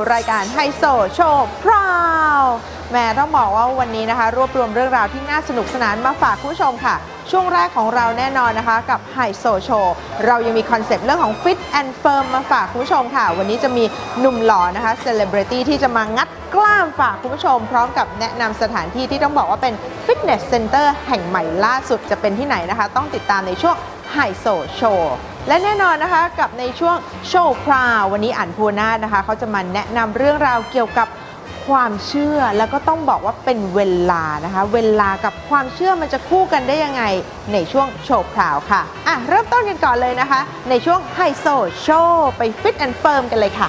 ่รายการไฮโซโชว์พราวแม่ต้องบอกว่าวันนี้นะคะ รวบรวมเรื่องราวที่น่าสนุกสนานมาฝากคุณผู้ชมค่ะ ช่วงแรกของเราแน่นอนนะคะ กับไฮโซโชว์เรายังมีคอนเซปต์เรื่องของ Fit and Firm มาฝากคุณผู้ชมค่ะ วันนี้จะมีหนุ่มหล่อนะคะเซเลบริตี้ที่จะมางัดกล้ามฝากคุณผู้ชม พร้อมกับแนะนำสถานที่ที่ต้องบอกว่าเป็น Fitness Center แห่งใหม่ล่าสุดจะเป็นที่ไหนนะคะ ต้องติดตามในช่วงไฮโซโชว์ และแน่นอนนะคะกับในช่วงโชว์พราววันนี้อันภูนานะคะเขาจะมาแนะนำเรื่องราวเกี่ยวกับความเชื่อแล้วก็ต้องบอกว่าเป็นเวลานะคะ เวลากับความเชื่อมันจะคู่กันได้ยังไงในช่วงโชว์พราวค่ะอะ เริ่มต้นกันก่อนเลยนะคะ ในช่วงไฮโซโชว์ไปฟิตแอนด์เฟิร์มกันเลยค่ะ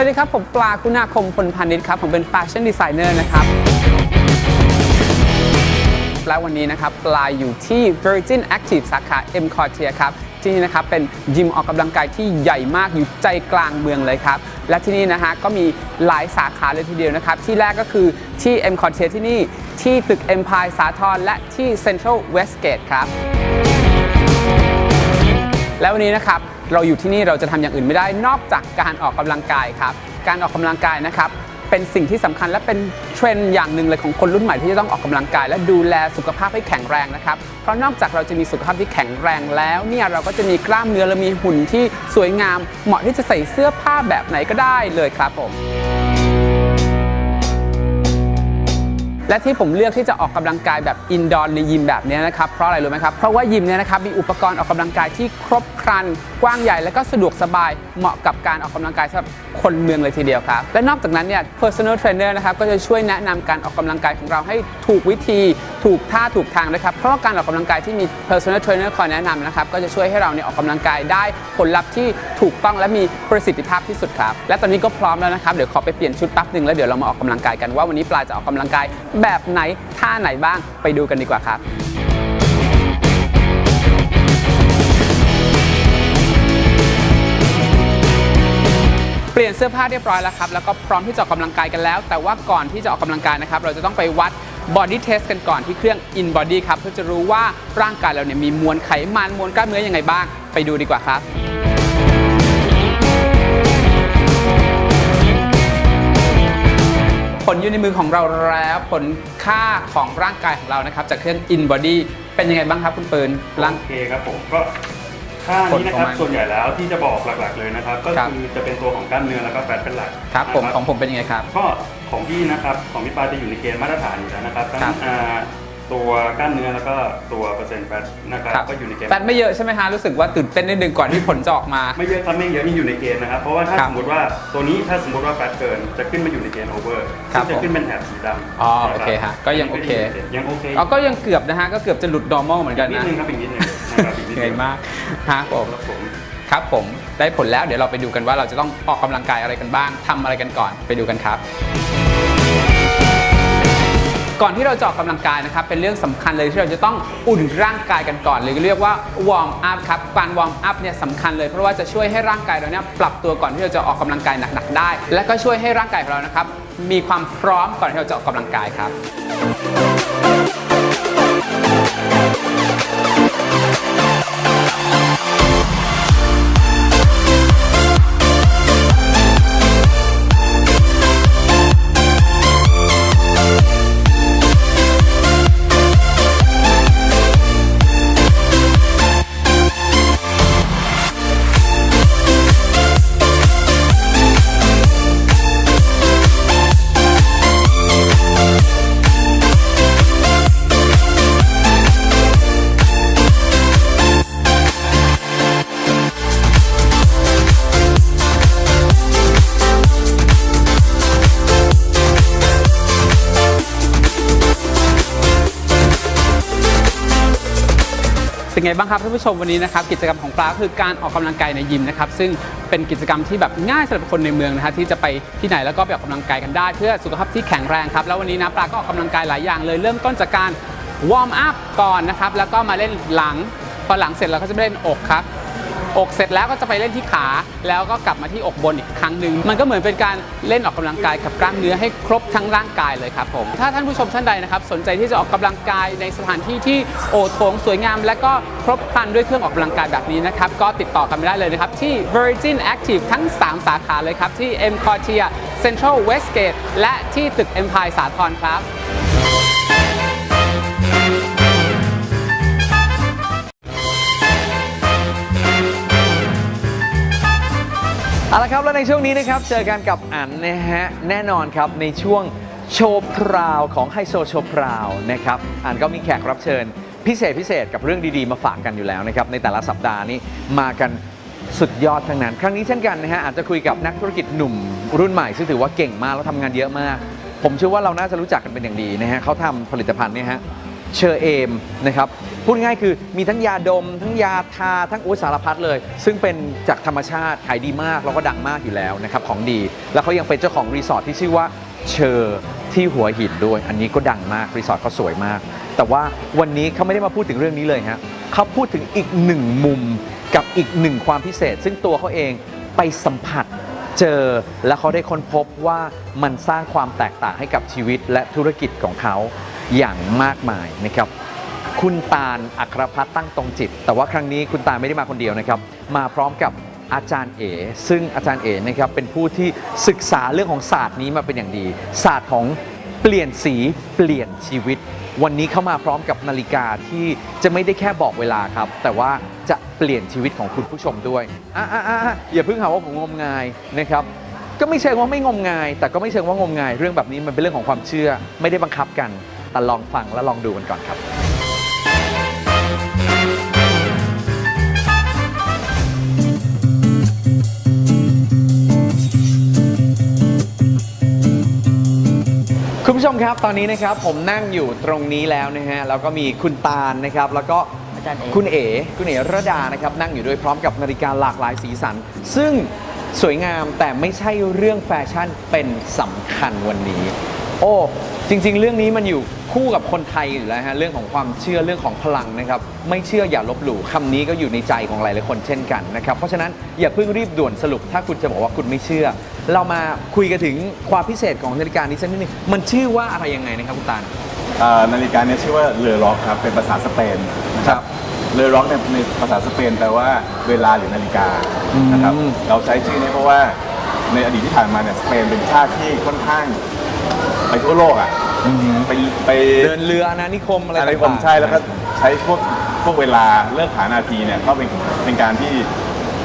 วัสดีครับ ผมปลาคุณาคมพลพานิชครับ ผมเป็นแฟชั่นดีไซเนอร์นะครับ และวันนี้นะครับ ปลาอยู่ที่ Virgin Active สาขา M c o r t i e r ครับ ที่นี่นะครับ เป็นยิมออกกำลังกายที่ใหญ่มากอยู่ใจกลางเมืองเลยครับ และที่นี่นะฮะก็มีหลายสาขาเลยทีเดียวนะครับ ที่แรกก็คือที่ M c o r t i e r ที่นี่ที่ตึก Empire สาทรและที่ Central Westgate ครับ แล้ววันนี้นะครับ เราอยู่ที่นี่เราจะทำอย่างอื่นไม่ได้นอกจากการออกกำลังกายครับ การออกกำลังกายนะครับเป็นสิ่งที่สำคัญและเป็นเทรนด์อย่างหนึ่งเลยของคนรุ่นใหม่ที่จะต้องออกกำลังกาย และดูแลสุขภาพให้แข็งแรงนะครับ เพราะนอกจากเราจะมีสุขภาพที่แข็งแรงแล้วเนี่ยเราก็จะมีกล้ามเนื้อและมีหุ่นที่สวยงาม เหมาะที่จะใส่เสื้อผ้าแบบไหนก็ได้เลยครับผม และที่ผมเลือกที่จะออกกำลังกายแบบอินดอร์ในยิมแบบนี้นะครับเพราะอะไรรู้ไหมครับเพราะว่ายิมเนี่ยนะครับมีอุปกรณ์ออกกำลังกายที่ครบครัน กว้างใหญ่และก็สะดวกสบายเหมาะกับการออกกำลังกายสำหรับคนเมืองเลยทีเดียวครับ และนอกจากนั้นเนี่ย personal trainer นะครับก็จะช่วยแนะนำการออกกำลังกายของเราให้ถูกวิธีถูกท่าถูกทางนะครับเพราะว่าการออกกำลังกายที่มี personal trainer คอยแนะนำนะครับก็จะช่วยให้เราเนี่ยออกกำลังกายได้ผลลัพธ์ที่ถูกต้องและมีประสิทธิภาพที่สุดครับและตอนนี้ก็พร้อมแล้วนะครับเดี๋ยวขอไปเปลี่ยนชุดแป๊บหนึ่งแล้วเดี๋ยวเรามาออกกำลังกายกันว่าวันนี้ปลาจะออกกำลังกายแบบไหนท่าไหนบ้างไปดูกันดีกว่าครับเปลี่ยนเสื้อผ้าเรียบร้อยแล้วครับแล้วก็พร้อมที่จะออกกำลังกายกันแล้ว แต่ว่าก่อนที่จะออกกำลังกายนะครับ เราจะต้องไปวัด body test กันก่อนที่เครื่อง in body ครับเพื่อจะรู้ว่าร่างกายเราเนี่ยมีมวลไขมันมวลกล้ามเนื้อยังไงบ้าง ไปดูดีกว่าครับ ลอยู่ในมือของเราแล้วผลค่าของร่างกายของเรานะครับ จากเครื่อง in body เป็นยังไงบ้างครับคุณปืนร่าง โอเคครับผมก็ค่านี้นะครับผลของมันส่วนใหญ่แล้วที่จะบอกหลักๆเลยนะครับ ก็ครับ คือจะเป็นตัวของกล้ามเนื้อแล้วก็แฟตเป็นหลักครับผมนะของผมเป็นยังไงครับ ก็ของพี่นะครับของพี่ปาจะอยู่ในเกณฑ์มาตรฐานอยู่แล้วนะครับทั้งครับอ่า ตัวกล้ามเนื้อแล้วก็ตัวเปอร์เซ็นต์แฟตนะครับครับก็อยู่ในเกณฑ์แฟตไม่เยอะใช่ไหมฮะรู้สึกว่าตื่นเต้นนิดนึงก่อนที่ผลจะออกมา ไม่เยอะครับไม่เยอะนี่อยู่ในเกณฑ์นะครับเพราะว่าถ้าครับสมมติว่าตัวนี้ถ้าสมมติว่าแฟตเกินจะขึ้นมาอยู่ในเกณฑ์โอเวอร์ครับซึ่งจะผมขึ้นเป็นแถบสีดำอ๋อนะรับโอเคฮะก็ยังโอเค ยังโอเคอ๋อก็ยังเกือบนะฮะก็เกือบจะหลุด normal เหมือนกันนิดนะนึงครับอีกนิดนึงนะครับอีกนิดเหนื่นึอยงมากฮะผม ครับผม ครับผมได้ผลแล้วเดี๋ยวเราไปดูกันว่าเราจะต้องออกกำลังกายอะไรกันบ้างทำอะไรกันก่อนไปดูกันครับ ก่อนที่เราจะออกกำลังกายนะครับเป็นเรื่องสำคัญเลยที่เราจะต้องอุ่นร่างกายกันก่อนเลยก็เรียกว่าวอร์มอัพครับการวอร์มอัพเนี่ยสำคัญเลยเพราะว่าจะช่วยให้ร่างกายเราเนี่ยปรับตัวก่อนที่เราจะออกกำลังกายหนักๆได้ และก็ช่วยให้ร่างกายของเรานะครับมีความพร้อมก่อนที่เราจะออกกำลังกายครับ เป็นไงบ้างครับท่านผู้ชมวันนี้นะครับกิจกรรมของปลาคือการออกกำลังกายในยิมนะครับซึ่งเป็นกิจกรรมที่แบบง่ายสำหรับคนในเมืองนะฮะที่จะไปที่ไหนแล้วก็ไปออกกำลังกายกันได้ เพื่อสุขภาพที่แข็งแรงครับแล้ววันนี้นะปลาก็ออกกำลังกายหลายอย่างเลยเริ่มต้นจากการวอร์มอัพก่อนนะครับแล้วก็มาเล่นหลังพอหลังเสร็จเราก็จะไปเล่นอกครับ อกเสร็จแล้วก็จะไปเล่นที่ขา แล้วก็กลับมาที่อกบนอีกครั้งหนึ่งมันก็เหมือนเป็นการเล่นออกกำลังกายกับกล้ามเนื้อให้ครบทั้งร่างกายเลยครับผมถ้าท่านผู้ชมท่านใดนะครับสนใจที่จะออกกำลังกายในสถานที่ที่โอโถงสวยงาม และก็ครบครันด้วยเครื่องออกกำลังกายแบบนี้นะครับก็ติดต่อกันไม่ได้เลยนะครับที่ Virgin Active ทั้ง 3 สาขาเลยครับที่ M Quartier Central Westgate และที่ตึก Empire สาทรครับ เอาละครับแล้วในช่วงนี้นะครับเจอกันกับอันนะฮะแน่นอนครับในช่วงโชว์พราวของไฮโซโชว์พราวนะครับอันก็มีแขกรับเชิญ พิเศษพิเศษกับเรื่องดีๆ มาฝากกันอยู่แล้วนะครับในแต่ละสัปดาห์นี้มากันสุดยอดทั้งนั้น ครั้งนี้เช่นกันนะฮะอาจจะคุยกับนักธุรกิจหนุ่ม รุ่นใหม่ซึ่งถือว่าเก่งมากแล้วทำงานเยอะมาก ผมเชื่อว่าเราน่าจะรู้จักกันเป็นอย่างดีนะฮะเขาทำผลิตภัณฑ์เนี่ยฮะ เชอร์เอมนะครับพูดง่ายคือมีทั้งยาดม ทั้งยาทาทั้งอุสารพัดเลย ซึ่งเป็นจากธรรมชาติขายดีมากแล้วก็ดังมากอยู่แล้วนะครับของดี แล้วเขายังเป็นเจ้าของรีสอร์ทที่ชื่อว่าเชอร์ที่หัวหินด้วย อันนี้ก็ดังมากรีสอร์ทเขาสวยมาก แต่ว่าวันนี้เขาไม่ได้มาพูดถึงเรื่องนี้เลยฮะเขาพูดถึงอีกหนึ่งมุมกับอีกหนึ่งความพิเศษ ซึ่งตัวเขาเองไปสัมผัสเจอแล้วเขาได้ค้นพบว่ามันสร้างความแตกต่างให้กับชีวิตและธุรกิจของเขา อย่างมากมายนะครับ คุณตาลอัครพัฒน์ตั้งตรงจิต แต่ว่าครั้งนี้คุณตาลไม่ได้มาคนเดียวนะครับ มาพร้อมกับอาจารย์เอ๋ซึ่งอาจารย์เอ๋นะครับเป็นผู้ที่ศึกษาเรื่องของศาสตร์นี้มาเป็นอย่างดี ศาสตร์ของเปลี่ยนสีเปลี่ยนชีวิต วันนี้เข้ามาพร้อมกับนาฬิกาที่จะไม่ได้แค่บอกเวลาครับ แต่ว่าจะเปลี่ยนชีวิตของคุณผู้ชมด้วยอะอะอะอะอย่าเพิ่งหาว่าผมงมงายนะครับ ก็ไม่เชิงว่าไม่งมงาย แต่ก็ไม่เชิงว่างมงาย เรื่องแบบนี้มันเป็นเรื่องของความเชื่อไม่ได้บังคับกัน แต่ลองฟังและลองดูกันก่อนครับ คุณผู้ชมครับตอนนี้นะครับผมนั่งอยู่ตรงนี้แล้วนะฮะแล้วก็มีคุณตาลนะครับ แล้วก็อาจารย์เอคุณเอ๋คุณเอ๋ระดานะครับนั่งอยู่ด้วยพร้อมกับนาฬิกาหลากหลายสีสัน ซึ่งสวยงามแต่ไม่ใช่เรื่องแฟชั่นเป็นสำคัญวันนี้ โอ้ จริง ๆ เรื่องนี้มันอยู่คู่กับคนไทยอยู่แล้วฮะเรื่องของความเชื่อเรื่องของพลังนะครับไม่เชื่ออย่าลบหลู่คำนี้ก็อยู่ในใจของหลายๆคนเช่นกันนะครับเพราะฉะนั้นอย่าเพิ่งรีบด่วนสรุป ถ้าคุณจะบอกว่าคุณไม่เชื่อ เรามาคุยกันถึงความพิเศษของนาฬิกานี้สักนิดนึงมันชื่อว่าอะไรยังไงนะครับคุณตาลอ่านาฬิกาเนี่ยชื่อว่าเรือร็อกครับเป็นภาษาสเปนนะคครัรับบเรือร็อกเนี่ยในภาษาสเปนแปลว่าเวลาหรือนาฬิกานะครับอืมเราใช้ชื่อนี้เพราะว่าในอดีตที่ผ่านมาเนี่ยสเปนเป็นชาติที่ค่อนข้าง ไปทั่วโลกอะไปไปเดินเรืออาณานิคมอะไรอะไรต่างๆผมใช่แล้วก็ใช้พวกพวกเวลาเลิกหานาทีเนี่ยก็เป็นเป็นการที่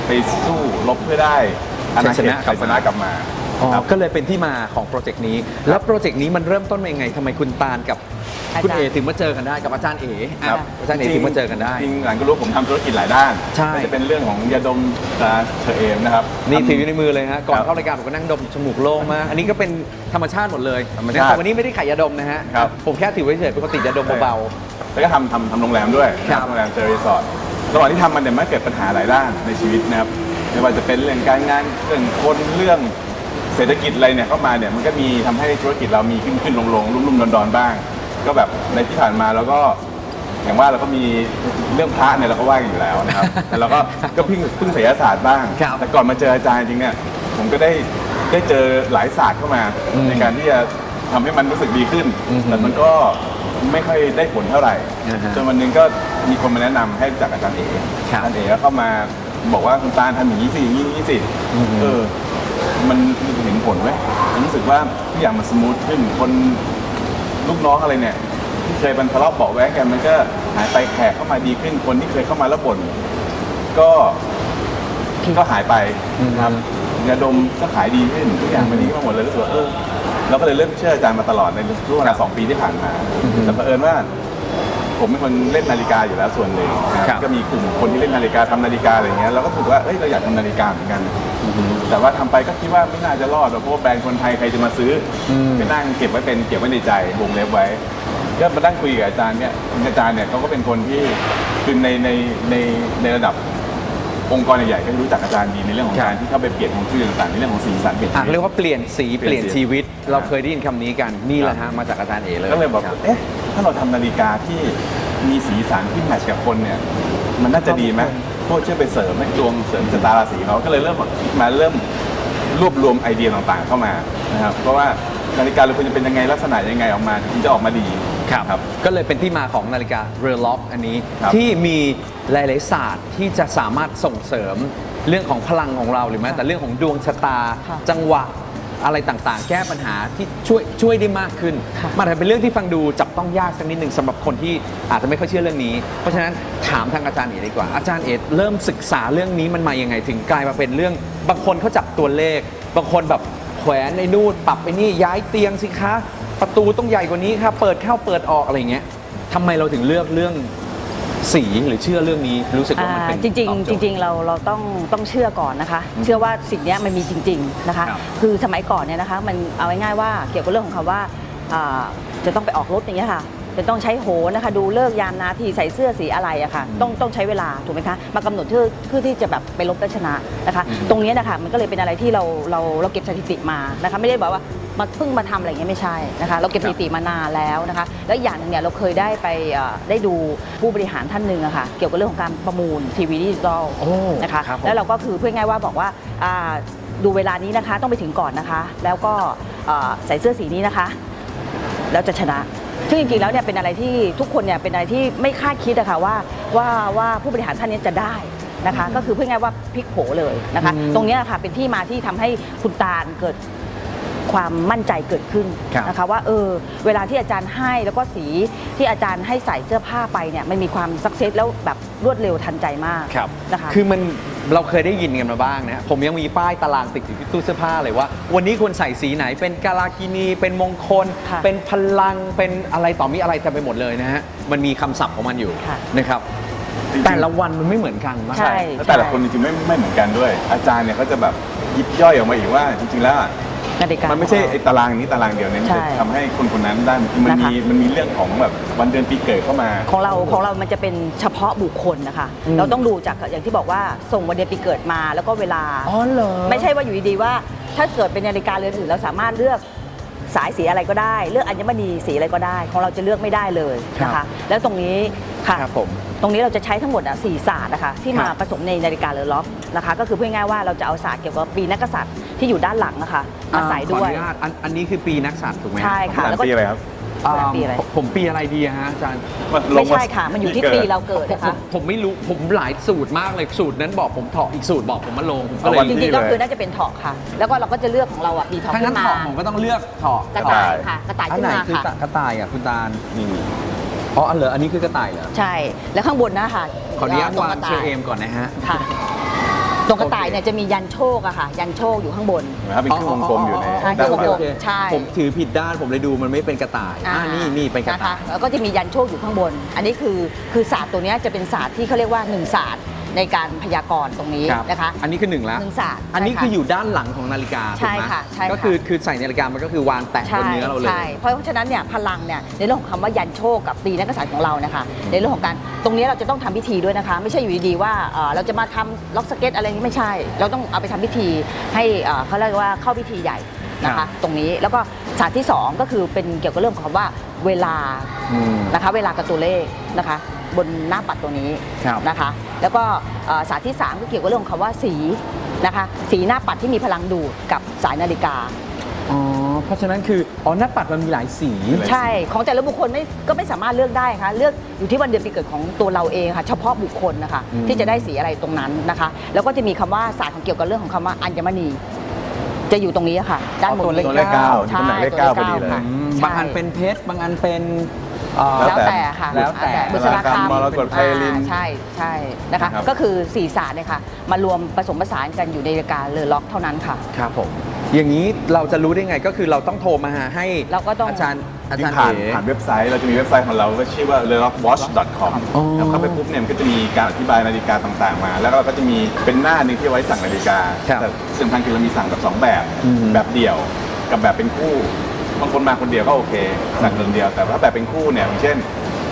ไปสู้รบเพื่อได้อาณาเขตชัยชนะกลับมาชัยชนะกลับมา อ๋อครับ ก็เลยเป็นที่มาของโปรเจกต์นี้ แล้วโปรเจกต์นี้มันเริ่มต้นมายังไงทำไมคุณตาลกับอาจารย์คุณเอถึงมาเจอกันได้กับอาจารย์เอครับอะอาจารย์เอถึงมาเจอกันได้ จริงๆหลังก็รู้ผมทำธุรกิจหลายด้านใช่ ไม่ว่าจะเป็นเรื่องของยาดมตราเชอเอมนะครับนี่ทำถืออยู่ในมือเลยฮะก่อนครับเข้ารายการผมก็นั่งดมจมูกโล่งมากอันนี้ก็เป็นธรรมชาติหมดเลยธรรมชาติแต่วันนี้ไม่ได้ขายยาดมนะฮะครับผมแค่ถือไว้เฉยปกติยาดมเบา แล้วก็ทำทำทำโรงแรมด้วยครับ โรงแรมเจอรีสอร์ทระหว่างที่ทำมันเนี่ยมันเกิดปัญหาหลายด้านในชีวิตนะครับไม่ว่าจะเป็นเรื่องการงานเรื่องคนเรื่อง เศรษฐกิจอะไรเนี่ยเข้ามาเนี่ยมันก็มีทำให้ธุรกิจเรามีขึ้นขึ้นลงลงรุ่มรุ่มดอนดอนบ้าง ก็แบบในที่ผ่านมาเราก็อย่างว่าเราก็มีเรื่องพระเนี่ยเราก็ว่ากันอยู่แล้วนะครับ แต่เราก็ก็พึ่งพึ่งศิลศาสตร์บ้าง ครับแต่ก่อนมาเจออาจารย์จริงเนี่ยผมก็ได้ได้เจอหลายศาสตร์เข้ามา อืมในการที่จะทำให้มันรู้สึกดีขึ้น อือฮึแต่มันก็ไม่ค่อยได้ผลเท่าไหร่อ่าฮะจนวันหนึงก็มีคนมาแนะนำให้รู้จักอาจารย์เอ๋ครับ อาจารย์เอ๋ก็เข้ามาบอกว่าคุณตาลทำอย่างนี้สิอย่างนี้อย่างนี้สิอือฮึ เออ มันเห็นผลไหมมันรู้สึกว่าทุกอย่างมันสมูทขึ้นคนลูกน้องอะไรเนี่ยที่เคยมันทะเลาะเบาะแว้งกันมันก็หายไปแขกเข้ามาดีขึ้นคนที่เคยเข้ามาแล้วบ่นก็ก็หายไปนะครับยาดมก็ขายดีขึ้นทุกอย่างมันดีขึ้นมาหมดเลยรู้สึกว่าเออเราก็เลยเริ่มเชื่ออาจารย์มาตลอดในช่วงเวลาสองปีที่ผ่านมาอือฮึแต่เผอิญว่า ผมเป็นคนเล่นนาฬิกาอยู่แล้วส่วนหนึ่งนะครับครับ ก็มีกลุ่มคนที่เล่นนาฬิกาทำนาฬิกาอะไรอย่างเงี้ยเราก็ถือว่าเอ้ยเราอยากทำนาฬิกาเหมือนกัน แต่ว่าทำไปก็คิดว่าไม่น่าจะรอดหรอกเพราะว่าแบรนด์คนไทยใครจะมาซื้ออม ไปนั่งเก็บไว้เป็นเก็บไว้ในใจวงเล็บไว้ ก็มานั่งคุยกับอาจารย์เนี่ยอาจารย์เนี่ยเขาก็เป็นคนที่คือในในในในระดับ องค์กรใหญ่ๆก็รู้จักอาจารย์ดีในเรื่องของครับการที่เข้าไปเปลี่ยนของชื่อต่างๆในเรื่องของสีสันเปลี่ยนอะชีวิตเรียกว่าเปลี่ยนสีเปเปลี่ลี่ยยนนชีวิตครับเราเคยได้ยินคำนี้กันนี่แหละฮะมาจากอาจารย์เอเลยก็เลยบอกครับเอ๊ะถ้าเราทำนาฬิกาที่มีสีสันที่แมทช์กับคนเนี่ยมันน่าจะดีไหมพวกช่วยไปเสริมให้ดวงเสริมชะตาราศีเขาก็เลยเริ่มมาเริ่มรวบรวมไอเดียต่างๆเข้ามานะครับเพราะว่านาฬิกาเราควรจะเป็นยังไงลักษณะยังไงออกมาถึงจะออกมาดี ครับ ก็เลยเป็นที่มาของนาฬิกาเรือล็อกอันนี้ ครับ ที่มีหลายๆศาสตร์ที่จะสามารถส่งเสริมเรื่องของพลังของเราหรือแม้แต่เรื่องของดวงชะตา ค่ะ จังหวะอะไรต่างๆ แก้ปัญหาที่ช่วยช่วยได้มากขึ้นค่ะมันอาจจะเป็นเรื่องที่ฟังดูจับต้องยากสักนิดหนึ่งสำหรับคนที่อาจจะไม่ค่อยเชื่อเรื่องนี้ เพราะฉะนั้นถามทางอาจารย์เอกดีกว่า อาจารย์เอกเริ่มศึกษาเรื่องนี้มันมายังไงถึงกลายมาเป็นเรื่อง บางคนเขาจับตัวเลข บางคนแบบแขวนในนู่นปรับไปนี่ย้ายเตียงสิคะ ประตูต้องใหญ่กว่านี้ครับเปิดเข้าเปิดออกอะไรอย่างเงี้ยทำไมเราถึงเลือกเรื่องสีหรือเชื่อเรื่องนี้รู้สึกว่ามันเป็นอ่าจริงตอบๆโจจทย์ริง ๆ เราเราต้องต้องเชื่อก่อนนะคะ เชื่อว่าสิ่งเนี้ยมันมีจริง ๆนะคะครับคือสมัยก่อนเนี่ยนะคะ มันเอาง่ายๆว่าเกี่ยวกับเรื่องของคำว่าอ่าจะต้องไปออกรถอย่างเงี้ยค่ะจะต้องใช้โหนนะคะ ดูเลิกษ์ยามนาทีใส่เสื้อสีอะไรอะค่ะ ต้องต้องใช้เวลาถูกไหมคะมากำหนดเพื่อเพื่อที่จะแบบไปลบและชนะนะคะ ตรงเนี้ยนะคะมันก็เลยเป็นอะไรที่เราเราเราเก็บสถิติมานะคะ ไม่ได้บอกว่า มาเพิ่งมาทำอะไรอย่างเงี้ยไม่ใช่นะคะเราเก็บสถิติมานานแล้วนะคะแล้วอย่างหนึ่งเนี่ยเราเคยได้ไปเอ่อได้ดูผู้บริหารท่านหนึ่งอะค่ะเกี่ยวกับเรื่องของการประมูลทีวีดิจิตอลโอ้นะคะครับผม แล้วเราก็คือเพื่อง่ายว่าบอกว่าอ่าดูเวลานี้นะคะต้องไปถึงก่อนนะคะ แล้วก็อ่าใส่เสื้อสีนี้นะคะ แล้วจะชนะ ซึ่งจริงๆ แล้วเนี่ยเป็นอะไรที่ทุกคนเนี่ยเป็นอะไรที่ไม่คาดคิดอะค่ะว่าว่าว่าผู้บริหารท่านนี้จะได้นะคะ ก็คือเพื่อง่ายว่าพลิกโผเลยนะคะอืมตรงเนี้ยค่ะเป็นที่มาที่ทำให้คุณตาลเกิด ความมั่นใจเกิดขึ้นครับนะคะว่าเออเวลาที่อาจารย์ให้แล้วก็สีที่อาจารย์ให้ใส่เสื้อผ้าไปเนี่ยมันมีความสักเซสแล้วแบบรวดเร็วทันใจมากครับนะคะคือมันเราเคยได้ยินกันมาบ้างนะผมยังมีป้ายตารางติดอยู่ที่ตู้เสื้อผ้าเลยว่า วันนี้ควรใส่สีไหนเป็นกาลากินี เป็นมงคลค่ะเป็นพลังเป็นอะไรต่อมีอะไรเต็มไปหมดเลยนะฮะมันมีคำศัพท์ของมันอยู่ค่ะนะครับจริงๆแต่ละวันมันไม่เหมือนกันมากใช่แล้วแต่ละคนจริงๆไม่ไม่เหมือนกันด้วย อาจารย์เนี่ยเขาจะแบบยิบย่อยออกมาอีกว่าจริงๆแล้ว อะนาฬิกามันไม่ใช่ไอ้ตารางนี้ตารางเดียวเนี่ยมันใช่จะทำให้คนคนนั้นได้มันนะคะ มีมันมีเรื่องของแบบวันเดือนปีเกิดเข้ามา ของเราของเรามันจะเป็นเฉพาะบุคคลนะคะเราต้องดูจากอย่างที่บอกว่าส่งวันเดือนปีเกิดมาแล้วก็เวลา อ๋อเหรอ ไม่ใช่ว่าอยู่ดีๆว่า ถ้าเกิดเป็นนาฬิกาเรือนอื่นเราสามารถเลือก สายสีอะไรก็ได้ เลือกอัญมณีสีอะไรก็ได้ ของเราจะเลือกไม่ได้เลยนะครัคะบแล้วตรงนี้ค่ะครับผมตรงนี้เราจะใช้ทั้งหมดอะสี่ศาสตร์นะคะที่มาครับผสมในนาฬิกาเรือล็อกนะคะ ก็คือพูดง่ายๆว่าเราจะเอาศาสตร์เกี่ยวกับปีนักกษัตริย์ที่อยู่ด้านหลังนะคะมาใส่ขอด้วยอนุญาตอันอันนี้คือปีนักสัตว์ถูกไหมฮใช่ค่ะอาจารแล้วย์ก็ ปีอะไรครับ อ่าปีอะไร ผมผมปีอะไรดีอะฮะอาจารย์ลไม่งาใช่ค่ะ มันอยู่ที่ปีเราเกิดผมนะผมคะผมไม่รู้ผมหลายสูตรมากเลยสูตรนั้นบอกผมเถาะอีกสูตรบอกผมมาลงผมก็เอาเลยวันจที่ ริงๆก็เลยคือน่าจะเป็นเถาะค่ะ แล้วก็เราก็จะเลือกของเราอะมีเถาะถ้าขึ้งั้นนมาเถาะผมก็ต้องเลือกเถาะกระต่ายค่ะกระต่ายอันขึ้นไหนมาคือค่ะ กระต่ายอะคุณตาลนี่อ๋ออันเหรออันนี้คือกระต่ายเหรอใช่ แล้วข้างบนนะค่ะขออนุญาตตรงวางกระเชต่าอยเอมก่อนนะฮะ ค่ะ ตรงกระต่ายเนี่ยจะมียันโชคอะค่ะ ยันโชคอยู่ข้างบน นะครับเป็นเครื่องวงกลมอยู่ในใช่ด้านเครื่องวงกลมบนใช่ ผมถือผิดด้านผมเลยดูมันไม่เป็นกระต่ายอ่านี่นี่เป็นกระนะคะต่าย แล้วก็จะมียันโชคอยู่ข้างบน อันนี้คือคือศาสตร์ตัวเนี้ยจะเป็นศาสตร์ที่เขาเรียกว่าหนึ่งศาสตร์ ในการพยากรณ์ตรงนี้ครับนะคะอันนี้คือหนึ่งละหนึ่งศาสตร์อันนี้ใช่ะ คืออยู่ด้านหลังของนาฬิกาใช่ถูกไหมค่ะใช่ค่ะ ก็คือคือใส่นาฬิกามันก็คือวางแตะบนเนื้อเราเลย ใช่เพราะฉะนั้นเนี่ยพลังเนี่ยในเรื่องของคำว่ายันโชคกับปีนักกษัตริย์ของเรานะคะในเรื่องของการตรงนี้เราจะต้องทำพิธีด้วยนะคะ ไม่ใช่อยู่ดีๆว่าเอ่อเราจะมาทำล็อกสเก็ตอะไรนี้ไม่ใช่ เราต้องเอาไปทำพิธีให้เอ่อเขาเรียกว่าเข้าพิธีใหญ่นะครัคะบ ตรงนี้แล้วก็ศาสตร์ที่สองก็คือเป็นเกี่ยวกับเรื่องของคำว่าเวลาอืม นะคะเวลากับตัวเลขนะคะบนหน้าปัดตัวนี้ครับ นะคะ แล้วก็เอ่อศาสตร์ที่สามก็เกี่ยวกับเรื่องของคำว่าสีนะคะสีหน้าปัดที่มีพลังดูดกับสายนาฬิกา อ๋อ เพราะฉะนั้นคือ อ๋อ หน้าปัดมันมีหลายสี ใช่ ของแต่ละบุคคลไม่ก็ไม่สามารถเลือกได้ค่ะ เลือกอยู่ที่วันเดือนปีเกิดของตัวเราเองค่ะ เฉพาะบุคคลนะคะ อืม ที่จะได้สีอะไรตรงนั้นนะคะ แล้วก็จะมีคำว่าศาสตร์ของเกี่ยวกับเรื่องของคำว่าอัญมณี จะอยู่ตรงนี้ค่ะ ด้านบน ตัวเลขตัวเลขเก้าใช่ตำแหน่งเลขเก้าพอดีเลยค่ะอืมใช่ บางอันเป็นเพชร บางอันเป็นเอ่อแล้แล้ววแต่แต่ค่ะแล้วแต่บุษราคำมรกตไพลิน อ่าใช่ใช่นะคะ ครับ ก็คือสี่ศาสตร์เนี่ยค่ะ มารวมผสมผสานกันอยู่ในรายการเลอล็อกเท่านั้นค่ะ ครับผม อย่างนี้เราจะรู้ได้ไงก็คือเราต้องโทรมาหาให้เราก็ต้อง อาจารย์อาที่จารย์ผ่านเอ๋ ผ่านเว็บไซต์เราจะมีเว็บไซต์ของเราก็ชื่อว่า l e r o c k w a t c h c o m อ๋อเข้าไปปุ๊บเนี่ยมันก็จะมีการอธิบายนาฬิกาต่างๆมา แล้วก็ก็จะมีเป็นหน้าหนึ่งที่ไว้สั่งนาฬิกาครับแต่สำคัญคือเรามีสั่งแบบสองแบบ อืม แบบเดี่ยวกับแบบเป็นคู่ บางคนมาคนเดียวก็โอเคสั่งคนเดียวแต่ว่าแบบเป็นคู่เนี่ยอย่างเช่น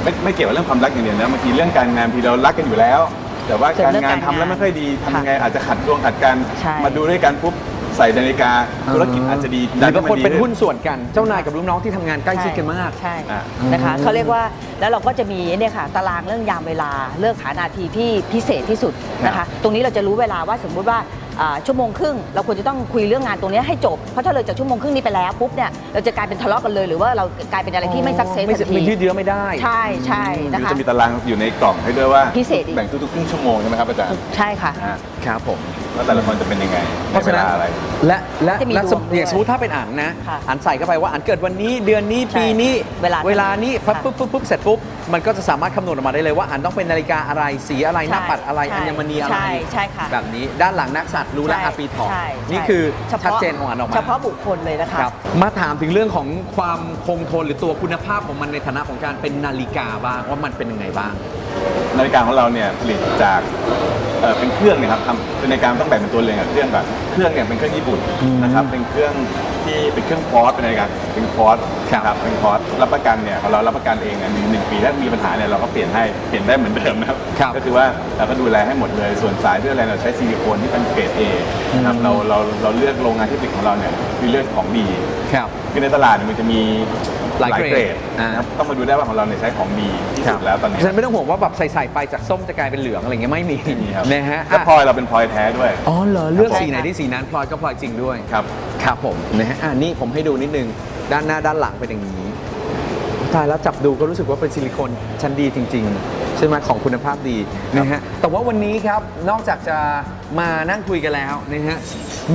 ไม่ไม่เกี่ยวกับเรื่องความรักอย่างเดียวนะบางทีเรื่องการงานทีเรารักกันอยู่แล้ว แต่ว่าเจอการเรื่องงานการทำแล้วงานไม่ค่อยดีทำยังไงค่ะอาจจะขัดดวงขัดกันใช่มาดูด้วยกันปุ๊บใส่นาฬิกาธุรกิจอาจจะดีหรือบางคนเป็นดัหุ้นส่วนกัน เจ้านายกับลูกน้องที่ทำงานใกล้ชิดกันมาก ใช่อะนะคะเขาเรียกว่าแล้วเราก็จะมีเนี่ยค่ะตารางเรื่องยามเวลาเลือกหานาทีที่พิเศษที่สุดนะคะ ตรงนี้เราจะรู้เวลาว่าสมมุติว่าอ่า ชั่วโมงครึ่งเราควรจะต้องคุยเรื่องงานตรงนี้ให้จบ เพราะถ้าเลยจากชั่วโมงครึ่งนี้ไปแล้วปุ๊บเนี่ยเราจะกลายเป็นทะเลาะกันเลย หรือว่าเรากลายเป็นอะไรที่ไม่สักเซสไม่ทันทีไม่ยืดเยื้อไม่ได้ ใช่ใช่หนะรือคะจะมีตารางอยู่ในกล่องให้ด้วยว่าพิเศษอีกแบ่งทุกๆครึ่งชั่วโมงใช่ไหมครับอาจารย์ใช่ค่ะอ่าครับผม ว่าแต่ละคนจะเป็นยังไงเพราะฉะนั้นใวลอะไร และและจะมีและสมดวงด้วยอย่างสมมติถ้าเป็นอ่านนะค่ะอ่านใส่เข้าไปว่าอ่านเกิดวันนี้เดือนนี้ใช่ปีนี้เวลาเวลานี้ค่ะปุ๊บปุ๊บปุ๊บปุ๊บเสร็จปุ๊บมันก็จะสามารถคำนวณออกมาได้เลยว่าอ่านต้องเป็นนาฬิกาอะไรสีอะไรหน้าปัดอะไรใช่อัญมณีอะไรใช่ใช่ค่ะ แบบนี้ด้านหลังนักสัตว์รู้แล้วใช่อาปีถอกใช่นี่ใช่คือฉพาะชัดเจนของอ่านออกมา เฉพาะบุคคลเลยนะคะ ครับมาถามถึงเรื่องของความคงทนหรือตัวคุณภาพของมันในฐานะของการเป็นนาฬิกาบ้างว่ามันเป็นยังไงบ้าง นาฬิกาของเราเนี่ยผลิตจากเอ่อเป็นเครื่องเนะครับทำ เป็นนาฬิกาต้องแบ่งเป็นตัวเรือนกับเครื่องแบบเครื่องเนี่ยเป็นเครื่องญี่ปุ่นนะครับเป็นเครื่องที่เป็นเครื่องพอร์ตเป็นนาฬิกาเป็นพอร์ตครับนะครับเป็นพอร์ตรับประกันเนี่ยของเรารับประกันเองเนี่ยมีหนึ่งปีถ้ามีปัญหาเนี่ยเราก็เปลี่ยนให้เปลี่ยนได้เหมือนเดิมนะครับครับก็คือว่าเราก็ดูแลให้หมดเลย ส่วนสายด้วยอะไรเราใช้ซิลิโคนที่เป็นเกรด A นะครับเราเราเราเลือกโรงงานที่ผลิตของเราเนี่ยคือเลือกของดีครับคือในตลาดเนี่ยมันจะมีหลายเกรดดอ่านะครับต้องมาดูได้ว่าของเราเนี่ยใช้ของดีที่สุดแล้วตอนนี้ฉะนั้นไม่ต้องห่วงว่าแบบใส่ๆไปจากส้มจะกลายเป็นเหลืองอะไรเงี้ยไม่มีไม่มีครับนะฮะแล้วอะพลอยเราเป็นพลอยแท้ด้วย อ๋อเหรอเลือกใช่สีไหนค่ะได้สีนั้นพลอยก็พลอยจริงด้วยครับครับผมนะฮะอ่านี่ผมให้ดูนิดนึงด้านหน้าด้านหลังเป็นอย่างนี้ตายแล้วจับดูก็รู้สึกว่าเป็นซิลิโคนชั้นดีจริง ๆ ใช่ไหมของคุณภาพดีนะฮะแต่ว่าวันนี้ครับนอกจากจะมานั่งคุยกันแล้วนะฮะ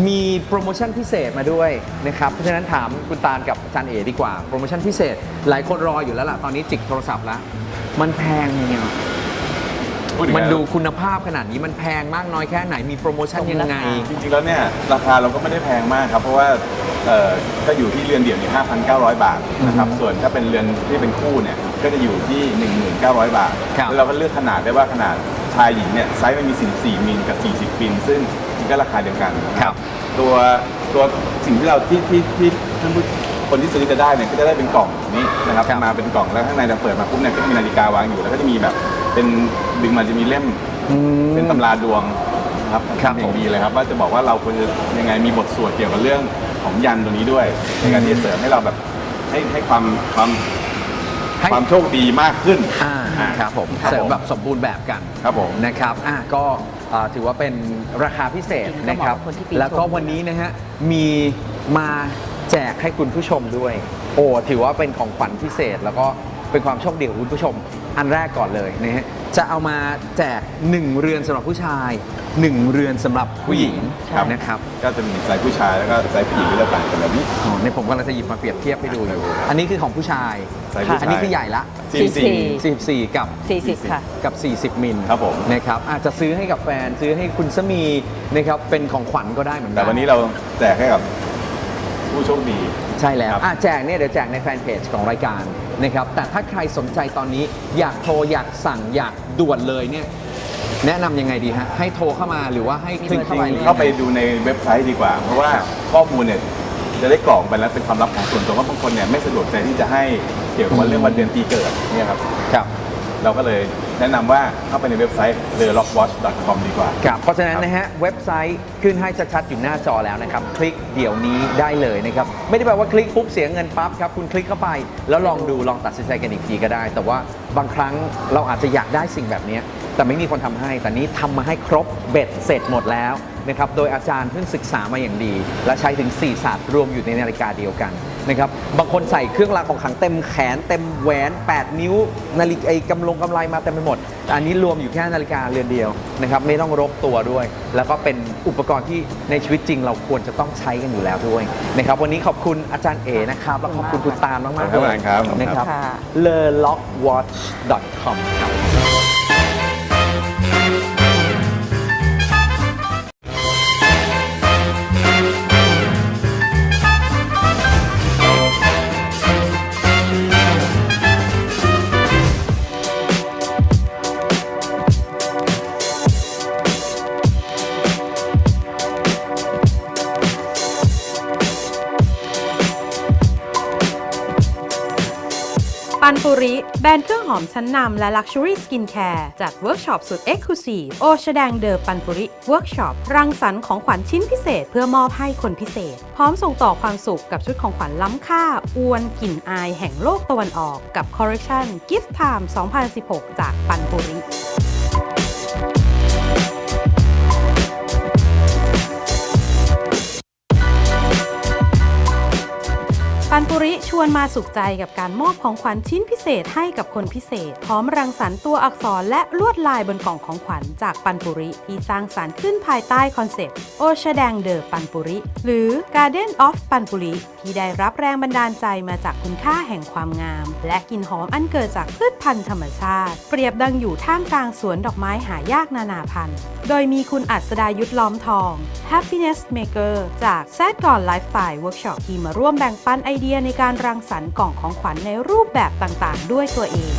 มีโปรโมชั่นพิเศษมาด้วยนะครับเพราะฉะนั้นถามคุณตาลกับอาจารย์เอดีกว่า โปรโมชั่นพิเศษ หลายคนรออยู่แล้วล่ะตอนนี้จิกโทรศัพท์แล้ว มันแพงยังไง พูถึงมันแล้วดูคุณภาพขนาดนี้มันแพงมากน้อยแค่ไหนมีโปรโมชั่นยังไง จริงๆแล้วเนี่ยราคาเราก็ไม่ได้แพงมากครับ เพราะว่าเอ่อก็อยู่ที่เรือนเดี่ยวเนี่ย5,900 บาทนะครับส่วนถ้าเป็นเรือนที่เป็นคู่เนี่ยก็จะอยู่ที่ 1,900 บาทครับ แล้วเราก็เลือกขนาดได้ว่าขนาดชายหญิงเนี่ยไซส์มันมี14มิลกับ 40มิลซึ่งจริงก็ราคาเดียวกันนะครับตัวตัวสิ่งที่เราที่ที่ที่ท่านผู้ คนที่ซื้อจะได้เนี่ยก็จะได้เป็นกล่องนี้นะครับครับ มาเป็นกล่องแล้วข้างในเราเปิดมาปุ๊บเนี่ยก็จะมีนาฬิกาวางอยู่แล้วก็จะมีแบบเป็นดึงมาจะมีเล่มเป็นตำราดวงนะครับครับเป็นอผมย่างดีเลยครับ ว่าจะบอกว่าเราควรจะยังไงมีบทสวดเกี่ยวกับเรื่องของยันตัวนี้ด้วย ในการที่จะเสริมให้เราแบบให้ให้ความความให้ความโชคดีมากขึ้นอ่าอ่าครับผมครับเสริมผมแบบสมบูรณ์แบบกัน ครับผม นะครับอะก็อ่าถือว่าเป็นราคาพิเศษนะครับ ก็เหมาะกับคนที่ปีแล้วก็ชงวันนี้นะฮะ มีมา แจกให้คุณผู้ชมด้วย โอ้ถือว่าเป็นของขวัญพิเศษ แล้วก็เป็นความโชคดีของคุณผู้ชม อันแรกก่อนเลยนะฮะจะเอามาแจก 1 เรือนสำหรับผู้ชาย 1 เรือนสำหรับผู้หญิงครับ นะครับก็จะมีไซส์ผู้ชายแล้วก็ไซส์ผู้หญิงที่จะต่างกันแบบนี้ อ๋อในผมกำลังจะหยิบมาเปรียบเทียบให้ดูอยู่ อันนี้คือของผู้ชาย ไซส์ผู้ชาย อันนี้คือใหญ่ละ44 44 กับ 40 ค่ะ กับ 40 มิลครับผม นะครับอาจจะซื้อให้กับแฟน ซื้อให้คุณสามีนะครับ เป็นของขวัญก็ได้เหมือนกัแต่วันนี้เราแจกให้กับ ผู้โชคดี ใช่แล้วครับอะแจกเนี่ยเดี๋ยวแจกในแฟนเพจของรายการนะครับ แต่ถ้าใครสนใจตอนนี้อยากโทรอยากสั่งอยากด่วนเลยเนี่ยแนะนำยังไงดีฮะ ให้โทรเข้ามาหรือว่าให้คจลิริกเข้าไปงหรือๆยังงเข้าไปดูในเว็บไซต์ดีกว่า เพราะว่าข้อมูลเนี่ยจะได้กรอกไปแล้วเป็นความลับของส่วนตัวว่าบางคนเนี่ยไม่สะดวกใจที่จะให้เกี่ยวกับว่าเรื่องวันเดือนปีเกิดเนี่ยครับ ครับ เราก็เลย แนะนำว่าเข้าไปในเว็บไซต์ t h e l o c k w a t c h c o m ดีกว่า ครับเพราะฉะนั้นนะฮะเว็บไซต์ขึ้นให้ชัดๆอยู่หน้าจอแล้วนะครับ คลิกเดี๋ยวนี้ได้เลยนะครับ ไม่ได้แปลว่าคลิกปุ๊บเสียเงินปั๊บครับ คุณคลิกเข้าไป แล้วลองดูลองตัดสินใจกันอีกทีก็ได้ แต่ว่าบางครั้งเราอาจจะอยากได้สิ่งแบบเนี้ยแต่ไม่มีคนทำให้ แต่นี้ทำมาให้ครบเบ็ดเสร็จหมดแล้ว นะครับโดยอาจารย์เพิ่งศึกษามาอย่างดี และใช้ถึง 4 ศาสตร์รวมอยู่ในนาฬิกาเดียวกันนะครับบางคนใส่เครื่องรางของขลังเต็มแขน เต็มแหวน 8 นิ้ว นาฬิกาไอ้กำลงกำไรมาเต็มไปหมดแต่อันนี้รวมอยู่แค่นาฬิกาเรือนเดียวนะครับไม่ต้องรกตัวด้วย แล้วก็เป็นอุปกรณ์ที่ในชีวิตจริงเราควรจะต้องใช้กันอยู่แล้วด้วยนะครับวันนี้ขอบคุณอาจารย์เอนะครับแล้วขอบคุณคุณตาลมากๆขอบเลคุยณครับนะครับค่ะ l e l o c k w a t c h c o m ครับ บแบรนด์เครื่องหอมชั้นนำและ Luxury Skincare จัดเวิร์กช็อปสุด Exclusive โอชแดงเดอปันปุริเวิร์กช็อปรังสรรค์ของขวัญชิ้นพิเศษ เพื่อมอบให้คนพิเศษ พร้อมส่งต่อความสุขกับชุดของขวัญล้ำค่า อวนกลิ่นอายแห่งโลกตะวันออกกับคอร์เรคชั่น Gift Time 2016 จากปันปุริ วนมาสุขใจกับการมอบของขวัญชิ้นพิเศษให้กับคนพิเศษ พร้อมรังสรรค์ตัวอักษรและลวดลายบนกล่องของขวัญจากปันปุริ ที่สร้างสารรค์ขึ้นภายใต้คอนเซปต์โอชแดงเดอปันปุริ หรือ Garden of ปันปุริ ที่ได้รับแรงบันดาลใจมาจากคุณค่าแห่งความงาม และกลิ่นหอมอันเกิดจากพืชพันธุ์ธรรมชาติ เปรียบดังอยู่ท่ามกลางสวนดอกไม้หายากนานาพันธุ์ โดยมีคุณอัศดายุทธล้อมทอง Happiness Maker จากแซดก่อนไลฟ์สไตล์เวิร์กช็อปที่มาร่วมแบ่งปันไอเดียในการรังสรรค์กล่องของขวัญในรูปแบบต่างๆ ด้วยตัวเอง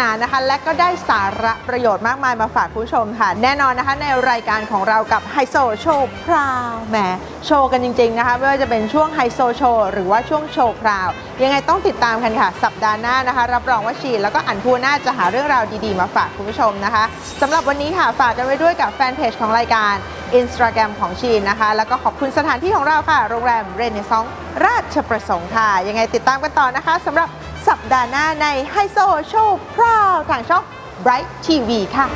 นานนะคะ และก็ได้สาระประโยชน์มากมายมาฝากคุณผู้ชมค่ะ แน่นอนนะคะในรายการของเรากับไฮโซโชว์พราวแหมโชว์กันจริง ๆนะคะไม่ว่าจะเป็นช่วงไฮโซโชว์หรือว่าช่วงโชว์พราว ยังไงต้องติดตามกันค่ะ สัปดาห์หน้านะคะ รับรองว่าชีนแล้วก็อันพูน่าจะหาเรื่องราวดีๆ มาฝากคุณผู้ชมนะคะสำหรับวันนี้ค่ะฝากกันไว้ด้วยกับแฟนเพจของรายการ Instagram ของชีนนะคะ แล้วก็ขอบคุณสถานที่ของเราค่ะ โรงแรมเรเนซองราชประสงค์ค่ะ ยังไงติดตามกันต่อนะคะสำหรับ สัปดาห์หน้าในไฮโซโชว์พราวทางช่อง Bright TV ค่ะ